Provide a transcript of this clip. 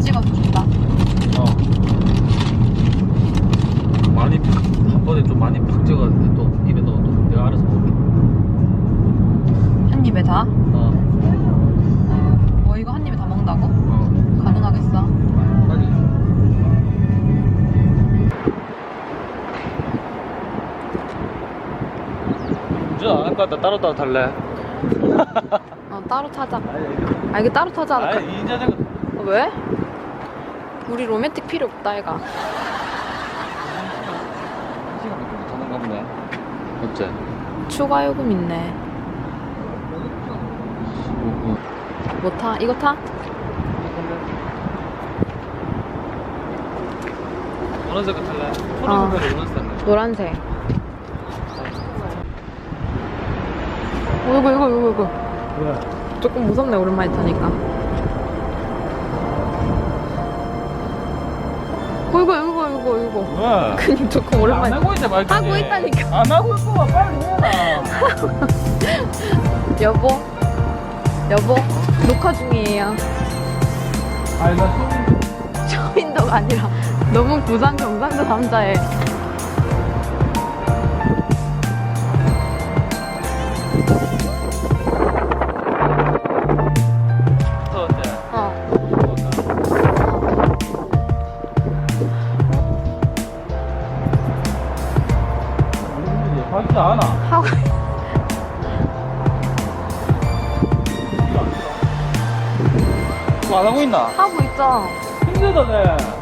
찍어줍니다. 어. 많이 한 번에 좀 많이 팍 찍었는데 또 입에 넣어 또 내가 알아서 먹을게. 한 입에 다? 어. 뭐 이거 한 입에 다 먹는다고? 어. 가능하겠어? 빨리. 진짜 아까 나 따로 따로 달래. 어, 따로 타자. 아 이게 따로 타자. 아니 이 자전거 왜? 우리 로맨틱 필요 없다, 얘가. 시간 타는가 보네. 어째? 추가 요금 있네. 어, 뭐 타? 이거 타? 어느 색깔 탈래? 어. 푸른 색깔 어느 색깔 탈래? 노란색. 어, 이거, 이거, 이거, 이거. 왜? 조금 무섭네, 오랜만에 타니까. 이거. 왜? 그냥 조금 오랜만에. 안 하고 있자 말지. 하고 있다니까. 안 하고 있고 빨리 해라. 여보? 여보? 녹화 중이에요. 아니 나 소민 초인도가 아니라 너무 부산 경상도 남자애. 밝지 않아. 하고 뭐안 하고 있나? 하고 있어. 힘들다 쟤.